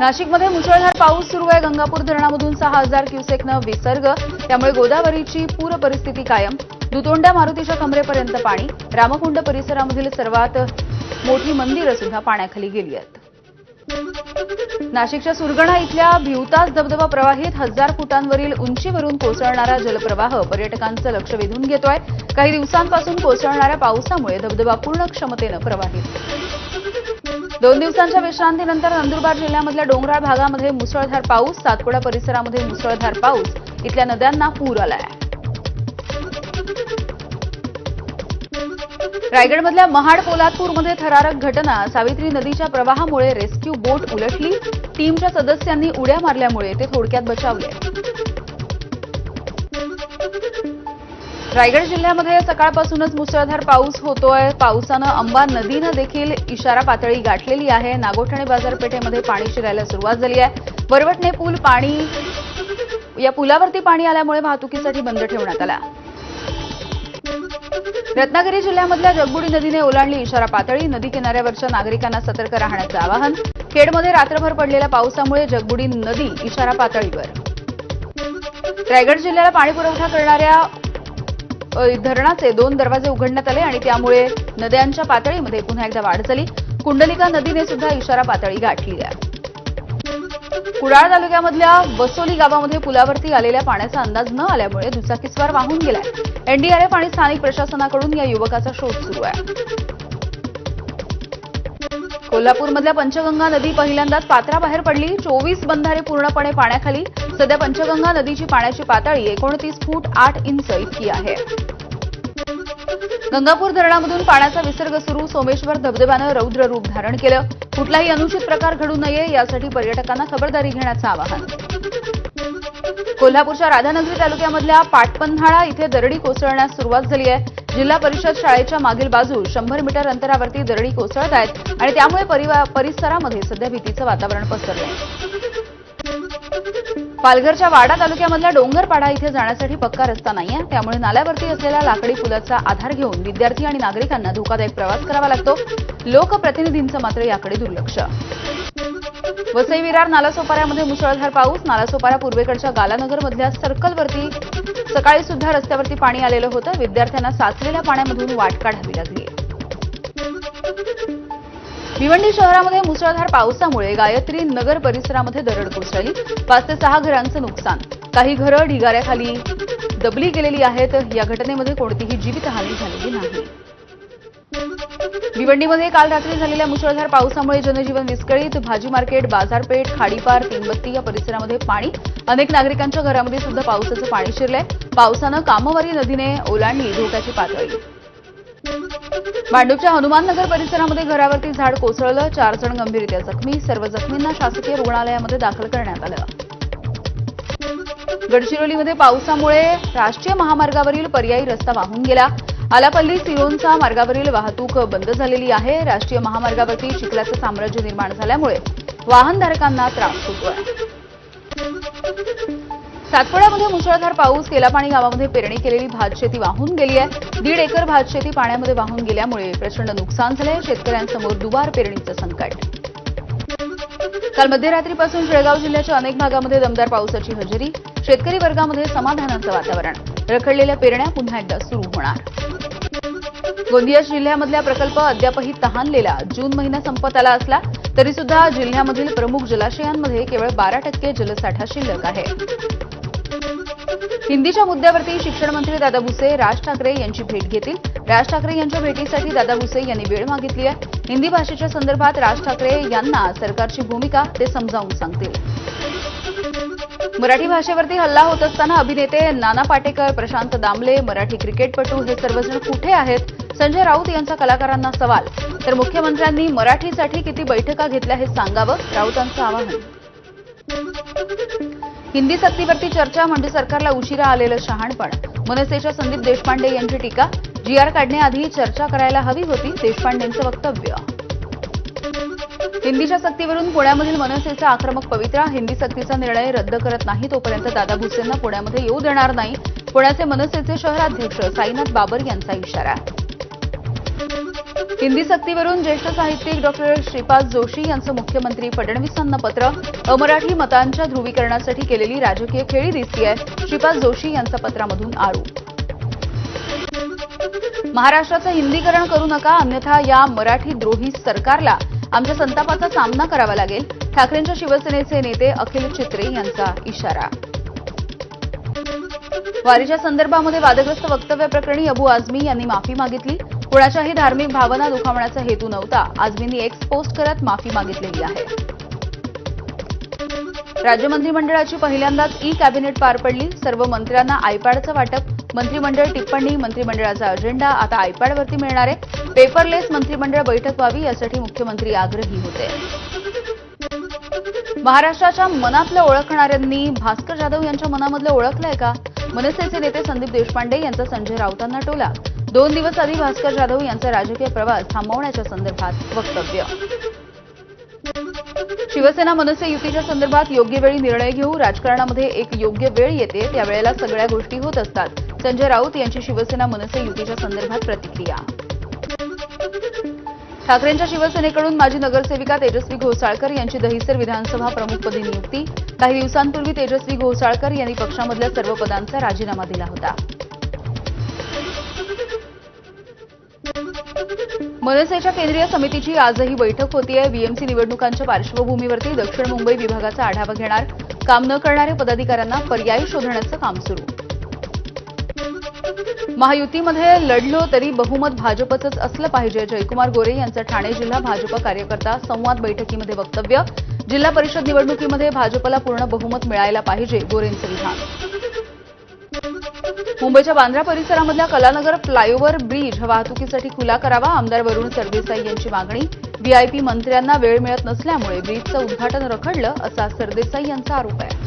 नाशिकमध्ये मुसळधार पाऊस सुरू आहे. गंगापूर धरणामधून सहा हजार क्युसेकनं विसर्ग. त्यामुळे गोदावरीची पूर परिस्थिती कायम. दुतोंड्या मारुतीच्या कमरेपर्यंत पाणी. रामकुंड परिसरामधील सर्वात मोठी मंदिरं सुद्धा पाण्याखाली गेली आहेत. नाशिकच्या सुरगणा इथल्या भिवतास धबधबा प्रवाहित हजार फुटांवरील उंचीवरून कोसळणारा जलप्रवाह पर्यटकांचं लक्ष वेधून घेतोय. काही दिवसांपासून कोसळणाऱ्या पावसामुळे धबधबा पूर्ण क्षमतेनं प्रवाहित. दोन दिवसांच्या विश्रांतीनंतर नंदुरबार जिल्ह्यामधल्या डोंगराळ भागामध्ये मुसळधार पाऊस सातपुडा परिसरामध्ये मुसळधार पाऊस इथल्या नद्यांना पूर आलाय. रायगडमधल्या महाड पोलादपूरमध्ये थरारक घटना सावित्री नदीच्या प्रवाहामुळे रेस्क्यू बोट उलटली टीमच्या सदस्यांनी उड्या मारल्यामुळे ते थोडक्यात बचावले. रायगड जिल्ह्यामध्ये सकाळपासूनच मुसळधार पाऊस होतोय. पावसानं अंबा नदीनं देखील इशारा पातळी गाठलेली आहे. नागोठणे बाजारपेठेमध्ये पाणी शिरायला सुरुवात झाली आहे. वरवटणे पूल पाणी या पुलावरती पाणी आल्यामुळे वाहतुकीसाठी बंद ठेवण्यात आला. रत्नागिरी जिल्ह्यामधल्या जगबुडी नदीने ओलांडली इशारा पातळी. नदी किनाऱ्यावरच्या नागरिकांना सतर्क राहण्याचं आवाहन. खेडमध्ये रात्रभर पडलेल्या पावसामुळे जगबुडी नदी इशारा पातळीवर. रायगड जिल्ह्याला पाणीपुरवठा करणाऱ्या धरणाचे दोन दरवाजे उघडण्यात आले आणि त्यामुळे नद्यांच्या पातळीमध्ये पुन्हा एकदा वाढ झाली. कुंडलिका नदीने सुद्धा इशारा पातळी गाठली आहे. कुडाळ तालुक्यामधल्या बसोली गावामध्ये पुलावरती आलेल्या पाण्याचा अंदाज न आल्यामुळे दुचाकीस्वार वाहून गेलाय. एनडीआरएफ आणि स्थानिक प्रशासनाकडून या युवकाचा शोध सुरू आहे. कोल्हापूरमधल्या पंचगंगा नदी पहिल्यांदाच पात्राबाहेर पडली. चोवीस बंधारे पूर्णपणे पाण्याखाली. सध्या पंचगंगा नदीची पाण्याची पातळी एकोणतीस फूट आठ इंच इतकी आहे. गंगापूर धरणामधून पाण्याचा विसर्ग सुरू. सोमेश्वर धबधब्यानं रौद्र रूप धारण केलं. कुठलाही अनुचित प्रकार घडू नये यासाठी पर्यटकांना खबरदारी घेण्याचं आवाहन. कोल्हापूरच्या राधानगरी तालुक्यामधल्या पाटपन्हाळा इथे दरडी कोसळण्यास सुरुवात झाली आहे. जिल्हा परिषद शाळेच्या मागील बाजू शंभर मीटर अंतरावरती दरडी कोसळत आहेत आणि त्यामुळे परिसरामध्ये सध्या भीतीचं वातावरण पसरलंय. पालघरच्या वाडा तालुक्यामधल्या डोंगरपाडा इथे जाण्यासाठी पक्का रस्ता नाहीये. त्यामुळे नाल्यावरती असलेल्या लाकडी पुलाचा आधार घेऊन विद्यार्थी आणि नागरिकांना धोकादायक प्रवास करावा लागतो. लोकप्रतिनिधींचं मात्र याकडे दुर्लक्ष. वसई विरार नालासोपाऱ्यामध्ये मुसळधार पाऊस. नालासोपारा पूर्वेकडच्या गालानगरमधल्या सर्कलवरती सकाळी सुद्धा रस्त्यावरती पाणी आलेलं होतं. विद्यार्थ्यांना साचलेल्या पाण्यामधून वाट काढावी लागली. भिवंडी शहरामध्ये मुसळधार पावसामुळे गायत्री नगर परिसरामध्ये दरड कोसळली. पाच ते सहा घरांचं नुकसान. काही घरं ढिगाऱ्याखाली दबली गेलेली आहेत. या घटनेमध्ये कोणतीही जीवितहानी झालेली नाही. भिवंडीमध्ये काल रात्री झालेल्या मुसळधार पावसामुळे जनजीवन विस्कळीत. भाजी मार्केट बाजारपेठ खाडीपार तीनबत्ती या परिसरामध्ये पाणी. अनेक नागरिकांच्या घरामध्ये सुद्धा पावसाचं पाणी शिरलंय. पावसानं कामवारी नदीने ओलांडली धोक्याची पातळी. मांडूपच्या हनुमाननगर परिसरामध्ये घरावरती झाड कोसळलं चार जण गंभीररित्या जखमी. सर्व जखमींना शासकीय रुग्णालयामध्ये दाखल करण्यात आलं. गडचिरोलीमध्ये पावसामुळे राष्ट्रीय महामार्गावरील पर्यायी रस्ता वाहून गेला. आलापल्ली सिरोंचा मार्गावरील वाहतूक बंद झालेली आहे. राष्ट्रीय महामार्गावरती चिखलाचं साम्राज्य निर्माण झाल्यामुळे वाहनधारकांना त्रास होतोय. सातपुड्यामध्ये मुसळधार पाऊस केलापाणी गावामध्ये पेरणी केलेली भातशेती वाहून गेली आहे. दीड एकर भातशेती पाण्यामध्ये वाहून गेल्यामुळे प्रचंड नुकसान झालंय. शेतकऱ्यांसमोर दुबार पेरणीचं संकट. काल मध्यरात्रीपासून जळगाव जिल्ह्याच्या अनेक भागामध्ये दमदार पावसाची हजेरी. शेतकरी वर्गामध्ये समाधानाचं वातावरण. रखडलेल्या पेरण्या पुन्हा एकदा सुरू होणार. गोंदिया जिल्ह्यामधल्या प्रकल्प अद्यापही तहानलेला जून महिना संपत आला असला तरी सुद्धा जिल्ह्यामधील प्रमुख जलाशयांमध्ये केवळ बारा टक्के जलसाठा शिल्लक आहे. हिंदीच्या मुद्द्यावरती शिक्षण मंत्री दादा भुसे राज ठाकरे यांची भेट घेतील. राज ठाकरे यांच्या भेटीसाठी दादा भुसे यांनी वेळ मागितली आहे. हिंदी भाषेच्या संदर्भात राज ठाकरे यांना सरकारची भूमिका ते समजावून सांगतील. मराठी भाषेवरती हल्ला होत असताना अभिनेते नाना पाटेकर प्रशांत दामले मराठी क्रिकेटपटू हे सर्वजण कुठे आहेत? संजय राऊत यांचा कलाकारांना सवाल. तर मुख्यमंत्र्यांनी मराठीसाठी किती बैठका घेतल्या हे सांगावं? राऊतांचं आवाहन. हिंदी सक्तीवरती चर्चा म्हणजे सरकारला उशिरा आलेलं शहाणपण. मनसेच्या संदीप देशपांडे यांची टीका. जीआर काढण्याआधी चर्चा करायला हवी होती देशपांडेंचं वक्तव्य. हिंदीच्या सक्तीवरून पुण्यामधील मनसेचा आक्रमक पवित्रा हिंदी सक्तीचा निर्णय रद्द करत नाही तोपर्यंत दादा भुसेंना पुण्यामध्ये येऊ देणार नाही. पुण्याचे मनसेचे शहराध्यक्ष साईनाथ बाबर यांचा इशारा. हिंदी सक्तीवरून ज्येष्ठ साहित्यिक डॉक्टर श्रीपाद जोशी यांचं मुख्यमंत्री फडणवीसांना पत्र अमराठी मतांच्या ध्रुवीकरणासाठी केलेली राजकीय खेळी दिसतीय श्रीपाद जोशी यांचा पत्रामधून आरोप. महाराष्ट्राचं हिंदीकरण करू नका अन्यथा या मराठी द्रोही सरकारला आमच्या संतापाचा सामना करावा लागेल. ठाकरेंच्या शिवसेनेचे नेते अखिल चित्रे यांचा इशारा. वारीच्या संदर्भामध्ये वादग्रस्त वक्तव्याप्रकरणी अबू आझमी यांनी माफी मागितली. कुणाच्याही धार्मिक भावना दुखावण्याचा हेतू नव्हता. आझमींनी एक्स पोस्ट करत माफी मागितलेली आहे. राज्य मंत्रिमंडळाची पहिल्यांदाच ई कॅबिनेट पार पडली. सर्व मंत्र्यांना आयपॅडचं वाटप मंत्रिमंडळ टिप्पणी मंत्रिमंडळाचा अजेंडा आता आयपॅडवरती मिळणार आहे. पेपरलेस मंत्रिमंडळ बैठक व्हावी यासाठी मुख्यमंत्री आग्रही होते. महाराष्ट्राच्या मनातलं ओळखणाऱ्यांनी भास्कर जाधव यांच्या मनामधलं ओळखलंय का? मनसेचे नेते संदीप देशपांडे यांचा संजय राऊतांना टोला. दोन दिवस आधी भास्कर जाधव यांचा राजकीय प्रवास थांबवण्याच्या संदर्भात वक्तव्य. शिवसेना मनसे युतीच्या संदर्भात योग्य वेळी निर्णय घेऊ राजकारणामध्ये एक योग्य वेळ येते त्यावेळेला सगळ्या गोष्टी होत असतात. संजय राऊत यांची शिवसेना मनसे युतीच्या संदर्भात प्रतिक्रिया. ठाकरेंच्या शिवसेनेकडून माजी नगरसेविका तेजस्वी घोसाळकर यांची दहिसर विधानसभा प्रमुखपदी नियुक्ती. काही दिवसांपूर्वी तेजस्वी घोसाळकर यांनी पक्षामधल्या सर्व पदांचा राजीनामा दिला होता. मनसेच्या केंद्रीय समितीची आजही बैठक होतीये. बीएमसी निवडणुकांच्या पार्श्वभूमीवरती दक्षिण मुंबई विभागाचा आढावा घेणार. काम न करणाऱ्या पदाधिकाऱ्यांना पर्यायी शोधण्याचं काम सुरू. महायुतीमध्ये लढलो तरी बहुमत भाजपचंच असलं पाहिजे. जयकुमार गोरे यांचं ठाणे जिल्हा भाजप कार्यकर्ता संवाद बैठकीमध्ये वक्तव्य. जिल्हा परिषद निवडणुकीमध्ये भाजपला पूर्ण बहुमत मिळायला पाहिजे गोरेंचं विधान. मुंबईच्या बांद्रा परिसरामधल्या कलानगर फ्लायओव्हर ब्रिज वाहतुकीसाठी खुला करावा आमदार वरुण सरदेसाई यांची मागणी. व्हीआयपी मंत्र्यांना वेळ मिळत नसल्यामुळे ब्रिजचं उद्घाटन रखडलं असा सरदेसाई यांचा आरोप आहे.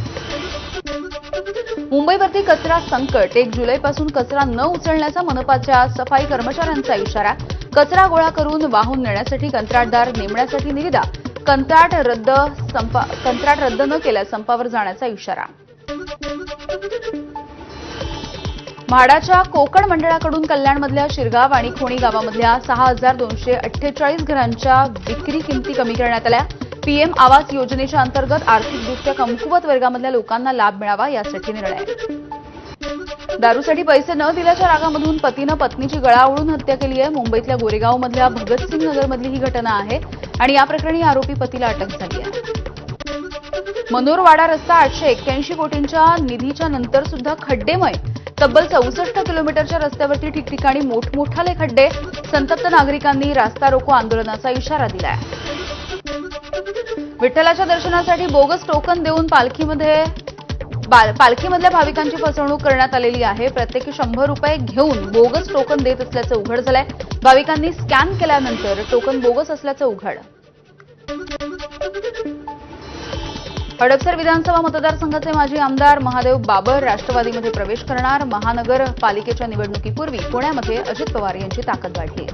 मुंबईवरती कचरा संकट एक जुलैपासून कचरा न उचलण्याचा मनपाच्या सफाई कर्मचाऱ्यांचा इशारा. कचरा गोळा करून वाहून नेण्यासाठी कंत्राटदार नेमण्यासाठी निविदा. कंत्राट रद्द संपा कंत्राट रद्द न केल्यास संपावर जाण्याचा इशारा. म्हाडाच्या कोकण मंडळाकडून कल्याणमधल्या शिरगाव आणि खोणी गावामधल्या सहा हजार दोनशे अठ्ठेचाळीस घरांच्या विक्री किमती कमी करण्यात आल्या. पीएम आवास योजनेच्या अंतर्गत आर्थिकदृष्ट्या कमकुवत वर्गामधल्या लोकांना लाभ मिळावा यासाठी निर्णय दारूसाठी पैसे न दिल्याच्या रागामधून पतीनं पत्नीची गळा ओळून हत्या केली आहे. मुंबईतल्या गोरेगावमधल्या भगतसिंग नगरमधली ही घटना आहे आणि या प्रकरणी आरोपी पतीला अटक झाली आहे. मनोरवाडा रस्ता आठशे एक्क्याऐंशी कोटींच्या निधीच्या नंतर सुद्धा खड्डेमय तब्बल चौसष्ट किलोमीटरच्या रस्त्यावरती ठिकठिकाणी मोठमोठाले खड्डे संतप्त नागरिकांनी रास्ता रोको आंदोलनाचा इशारा दिलाय. विठ्ठलाच्या दर्शनासाठी बोगस टोकन देऊन पालखीमध्ये बाल- पालखीमधल्या भाविकांची फसवणूक करण्यात आलेली आहे. प्रत्येकी शंभर रुपये घेऊन बोगस टोकन देत असल्याचं उघड झालंय. भाविकांनी स्कॅन केल्यानंतर टोकन बोगस असल्याचं उघड. हडपसर विधानसभा मतदारसंघाचे माजी आमदार महादेव बाबर राष्ट्रवादीमध्ये प्रवेश करणार. महानगरपालिकेच्या निवडणुकीपूर्वी पुण्यामध्ये अजित पवार यांची ताकद वाढली.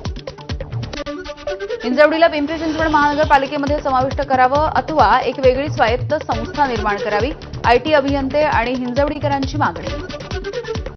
हिंजवडीला पिंपरी चिंचवड महानगरपालिकेमध्ये समाविष्ट करावं. अथवा एक वेगळी स्वायत्त संस्था निर्माण करावी. आयटी अभियंते आणि हिंजवडीकरांची मागणी.